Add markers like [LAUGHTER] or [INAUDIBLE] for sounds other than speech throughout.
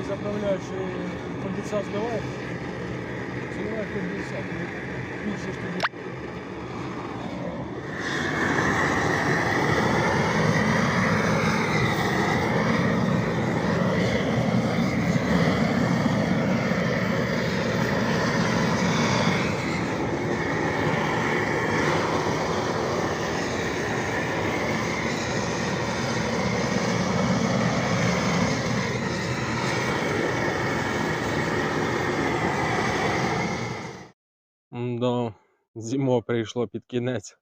як заправляєш і конденсат збиваєш, заливаєш конденсат. Більше ж тоді. Да, зима прийшло під кінець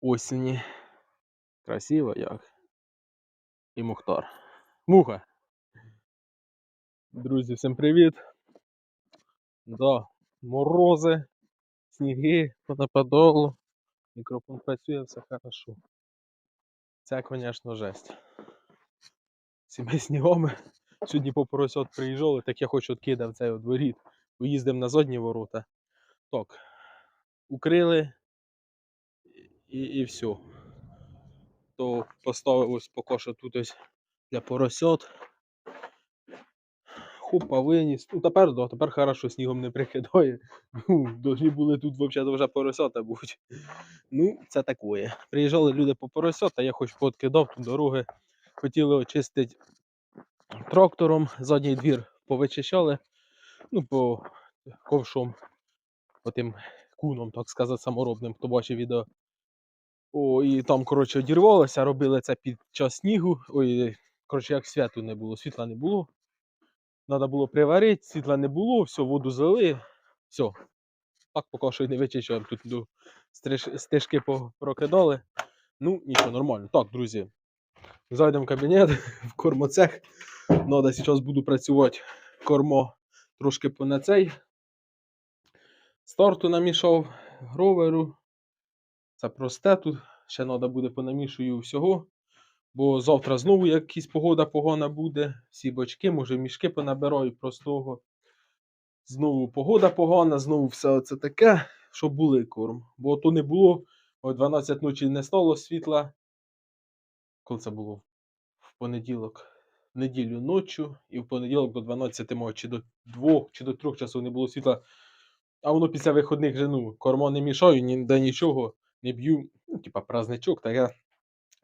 осені. Красиво як. І Мухтар. Муха. Друзі, всім привіт. Да, морози, сніги понападало. Мікрофон працює, все хорошо. Це, звісно, жесть. Цими [LAUGHS] снігами. Сьогодні по поросят приїжджали, так я хоч откидав цей от воріт. Поїздив на задні ворота. Так, укрили і, і все. То поставив ось поки що тут ось для поросят. Хопа виніс. Ну тепер да, тепер хорошо снігом не прикидає. Ну, були тут взагалі вже поросята бути. Ну, це таке. Приїжджали люди по поросята, я хоч подкидав тут дороги. Хотіли очистити трактором, задній двір повичищали. Ну, по ковшом, отим куном, так сказати, саморобним, хто бачив відео. О, і там, коротше, одірвалося, робили це під час снігу. Ой, коротше, як святу не було, світла не було. Треба було приварити, світла не було, все, воду залили, все. Так поки що й не вичищуємо. Тут стриж- стежки прокидали. Ну, нічого, нормально. Так, друзі. Зайдемо в кабінет, [LAUGHS] в кормоцех. Надо зараз буду працювати кормо трошки по на цей. Старту намішав, гроверу. Це просте тут. Ще треба буде понамішую всього. Бо завтра знову якась погода погана буде. Всі бочки, може мішки понабираю простого. Знову погода погана, знову все це таке, щоб були корм. Бо то не було. О 12 ночі не стало світла. Коли це було? В понеділок. В неділю ночі, і в понеділок до 12 чи до 2, чи до 3 часу не було світла. А воно після виходних же, ну, корма не мішаю, ніде нічого, не б'ю. Ну, типа праздничок, я.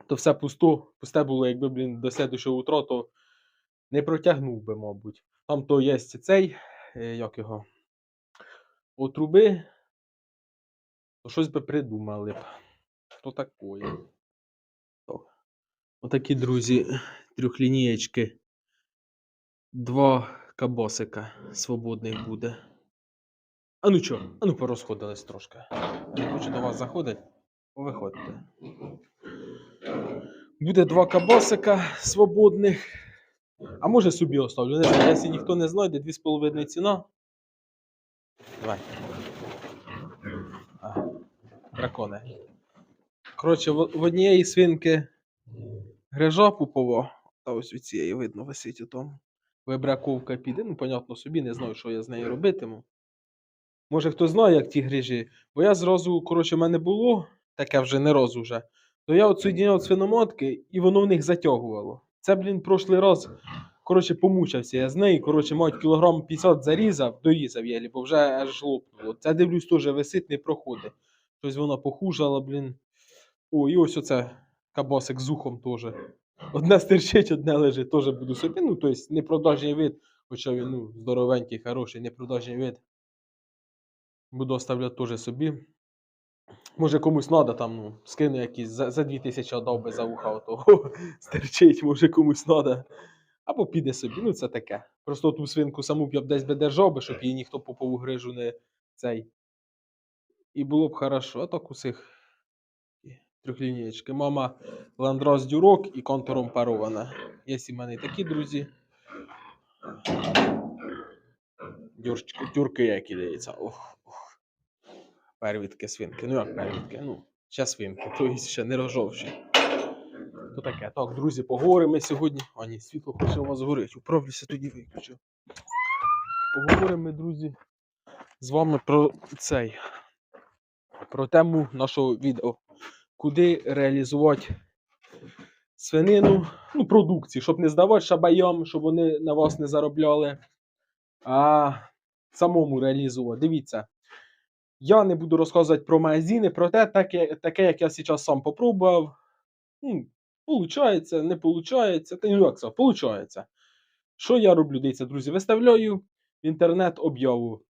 То все пусто, пусте було, якби, блін, до слідущого утра, то не протягнув би, мабуть. Там то є цей, е, як його, отруби, то щось би придумали б. То такое. То. Отакі, друзі, трьохлінієчки. Два кабосика свободних буде. А ну чо? А ну порозходились трошки. Не хочу до вас заходити. Виходьте. Буде два кабасика свободних. А може собі оставлю. Не знаю, якщо ніхто не знайде, 2,5 ціна. Давай. А, дракони. Коротше, в, в однієї свинки грижа пупова. Та ось від цієї видно висить у тому. Вибраковка піде. Ну, понятно собі, не знаю, що я з нею робитиму. Може, хто знає, як ті грижі. Бо я зразу, коротше, в мене було, таке вже не раз уже. То я от соєдиняв свиномотки, і воно в них затягувало. Це, блін, прошлий раз, коротше, помучився я з нею. Коротше, мать кілограм 50 зарізав, дорізав єлі, бо вже аж лопнуло. Це дивлюсь, теж висить, не проходить. Щось вона похужала, блін. О, і ось оце кабасик з ухом теж. Одне стирчить, одне лежить, теж буду собі. Ну, тобто, непродажний вид, хоча він ну, здоровенький, хороший, непродажний вид. Буду оставляти теж собі. Може комусь треба там, ну, скину якісь за, за 2000 отдав би за вуха отого [LAUGHS] стерчить, може комусь треба. Або піде собі, ну це таке. Просто ту свинку саму б я б десь би держав би, щоб її ніхто попову грижу не цей. І було б хорошо. А так усіх трьохлінієчки. Мама ландрос дюрок і контуром парована. Є в мене такі друзі. Дюрчики, тюрки які дається. Ох, ох. Первітки свинки. Ну як первітки? Ну, ще свинки, то є ще не рожовші. То таке. Так, друзі, поговоримо сьогодні. А ні, світло хоче у вас горить. Управлюся тоді виключу. Поговоримо, друзі, з вами про цей. Про тему нашого відео. Куди реалізувати свинину, ну, продукції, щоб не здавати шабайам, щоб вони на вас не заробляли, а самому реалізувати. Дивіться, я не буду розказувати про магазини, про те, таке, таке як я зараз сам попробував. Получається, не получається. Та ну як це, получається. Що я роблю? Дивіться, друзі, виставляю в інтернет об'яву.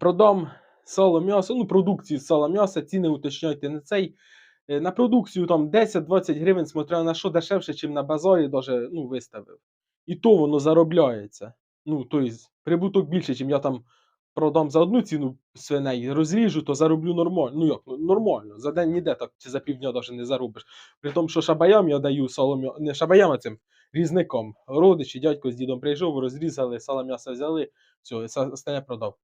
Продам сало м'ясо, ну, продукцію з сала м'яса, ціни уточняйте на цей. Е, На продукцію там 10-20 гривень, смотря на що дешевше, чим на базарі, даже, ну, виставив. І то воно заробляється. Ну, тобто, прибуток більше, чим я там продам за одну ціну свиней, розріжу, то зароблю нормально. Ну як, нормально. За день ніде так, чи за півдня навіть не заробиш. При тому, що шабаям я даю сало м'я... не шабаям, а цим різником. Родичі, дядько з дідом прийшов, розрізали, сало м'ясо взяли, все, остальне продав.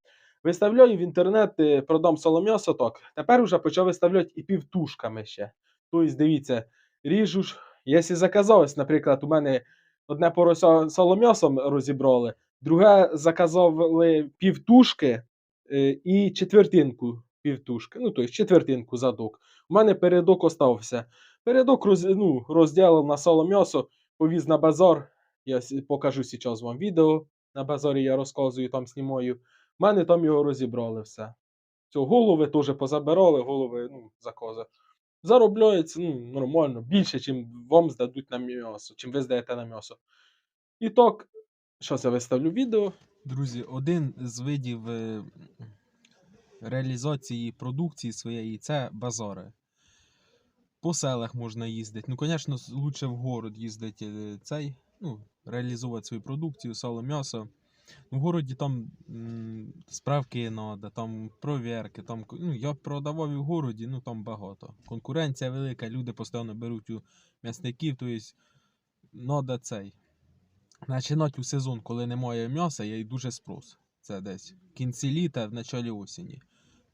Виставляю в інтернет, е, продам сало м'ясо так. Тепер вже почав виставляти і півтушками ще. Тобто, дивіться, ріжу ж, якщо заказалось, наприклад, у мене одне порося сало м'ясом розібрали, друге заказали півтушки е, і четвертинку півтушки. Ну, тобто четвертинку задок. У мене передок остався. Передок роз, ну, розділив на сало м'ясо, повіз на базар. Я покажу зараз вам відео. На базарі я розказую, там знімаю. У мене там його розібрали все. Цього голови теж позабирали, голови, ну, закази. Заробляється ну, нормально, більше, ніж вам здадуть на м'ясо, чим ви здаєте на м'ясо. І так, що я виставлю відео. Друзі, один з видів е, реалізації продукції своєї це базари. По селах можна їздити. Ну, звісно, лучше в город їздити е, цей, ну, реалізувати свою продукцію, сало, м'ясо. Ну, В городі там справки треба, там провірки. Там, ну, я продавав і в городі, ну там багато. Конкуренція велика, люди постійно беруть у м'ясників, тобто треба цей. Починати у сезон, коли немає м'яса, є і дуже спрос. Це десь в кінці літа, в началі осені.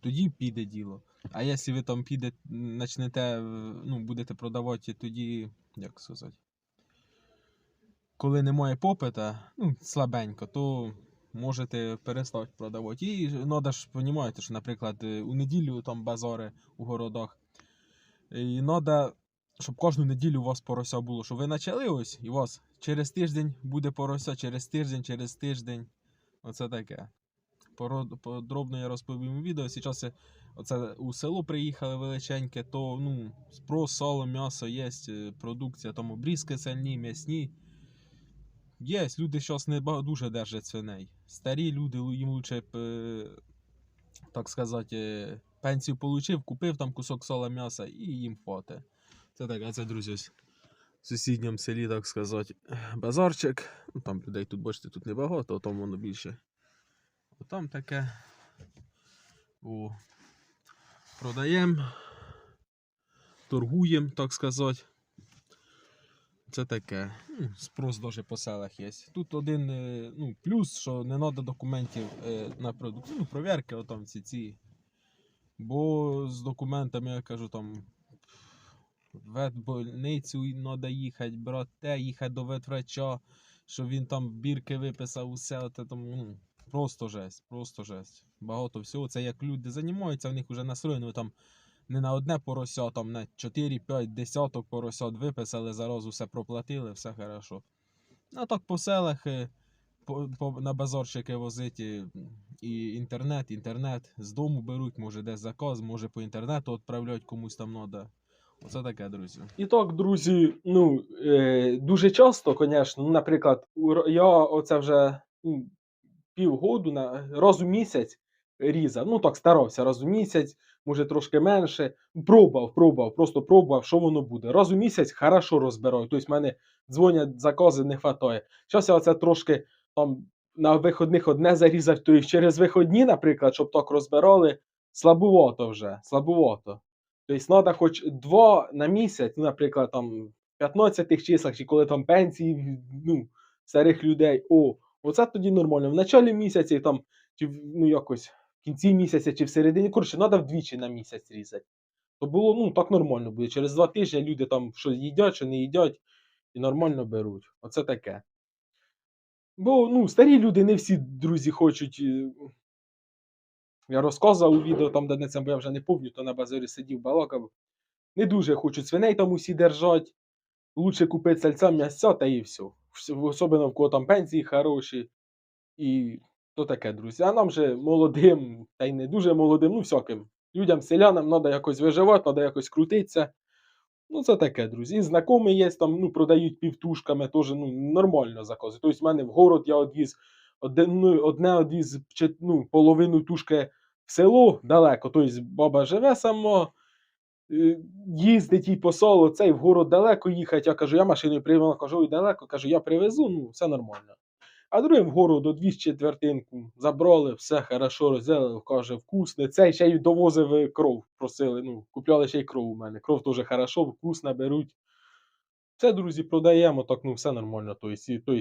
Тоді піде діло. А якщо ви там підете, почнете, е, ну, будете продавати тоді, як сказати, коли немає попита, ну, слабенько, то можете перестати продавати. І треба ж розумієте, що, наприклад, е, у неділю там базари у городах. І треба, щоб кожну неділю у вас порося було, щоб ви почали ось, і у вас через тиждень буде порося, через тиждень, через тиждень. Оце таке. Подробно я розповім відео. Зараз оце у село приїхали величеньке, то ну, спрос, сало, м'ясо є, е, продукція, там обрізки сальні, м'ясні. Є, люди зараз не дуже держать свиней. Старі люди, їм лучше е, так сказати, е, пенсію получив, купив там кусок сала м'яса і їм хватить. Це так, а це, друзі, в сусідньому селі, так сказати, базарчик. Ну, там людей тут, бачите, тут небагато, а там воно більше. О, там таке. О. Продаємо, торгуємо, так сказати. Це таке. Ну, спрос даже по селах є. Тут один е, ну, плюс, що не треба документів е, на продукт. Ну, провірки, отам ці ці. Бо з документами, я кажу, там ветбольницю треба їхати, брати те, їхати до ветврача, щоб він там бірки виписав, усе. Оте, там, ну, просто жесть, просто жесть. Багато всього. Це як люди займаються, в них вже настроєно там не на одне порося, там на 4-5 десяток поросят виписали, зараз усе проплатили, все хорошо. А так по селах е, по, по, на базарчики возити і інтернет, інтернет з дому беруть, може десь заказ, може по інтернету відправляють комусь там треба. Оце таке, друзі. І так, друзі, ну, е, дуже часто, звісно, ну, наприклад, я оце вже ну, півгоду на, раз місяць різав. Ну так, старався раз у місяць, може трошки менше. Пробував, пробував, просто пробував, що воно буде. Раз у місяць хорошо розбираю. Тобто, в мене дзвонять закази, не вистачає. Зараз я оце трошки там на виходних одне зарізав, то і через виходні, наприклад, щоб так розбирали, слабувато вже, слабувато. Тобто треба хоч два на місяць, ну, наприклад, там в 15 числах, чи коли там пенсії ну, старих людей. О, оце тоді нормально. В началі місяця, там, чи ну, якось в кінці місяця, чи в середині. Коротше, треба вдвічі на місяць різати. То було ну, так нормально буде. Через два тижні люди там що їдять, що не їдять, і нормально беруть. Оце таке. Бо ну, старі люди не всі друзі хочуть. Я розказував у відео, там, де не це, я вже не пам'ятаю, то на базарі сидів, балакав. Не дуже хочуть свиней там усі держать. лучше купити сальця м'ясця та і все. Особливо в кого там пенсії хороші. І то таке, друзі. А нам же молодим, та й не дуже молодим, ну всяким. Людям, селянам треба якось виживати, треба якось крутитися. Ну, це таке, друзі. І знайомі є, там, ну, продають півтушками, теж ну, нормально заказують. Тобто, в мене в город я одвіз одне, ну, одвіз ну, половину тушки в село далеко. Тобто, баба живе сама, е, їздить їй по селу, цей в город далеко їхати. Я кажу, я машиною привела, кажу, ой, далеко, кажу, я привезу, ну, все нормально. А другим в город одвіз четвертинку, забрали, все хорошо розвзяли, каже, вкусне. Цей ще й довозив е, кров, просили. Ну, купляли ще й кров у мене. Кров теж хорошо, вкусна беруть. Це, друзі, продаємо, так ну все нормально. Тобто,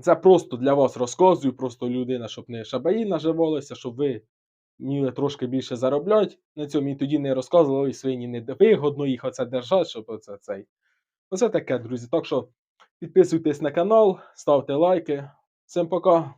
це просто для вас розказую, просто людина, щоб не шабаї наживалися, щоб ви вміли трошки більше заробляти на цьому і тоді не розказували, ой, свині не вигодно їх оце держати, щоб оце цей. Оце таке, друзі. Так що підписуйтесь на канал, ставте лайки. Всім пока.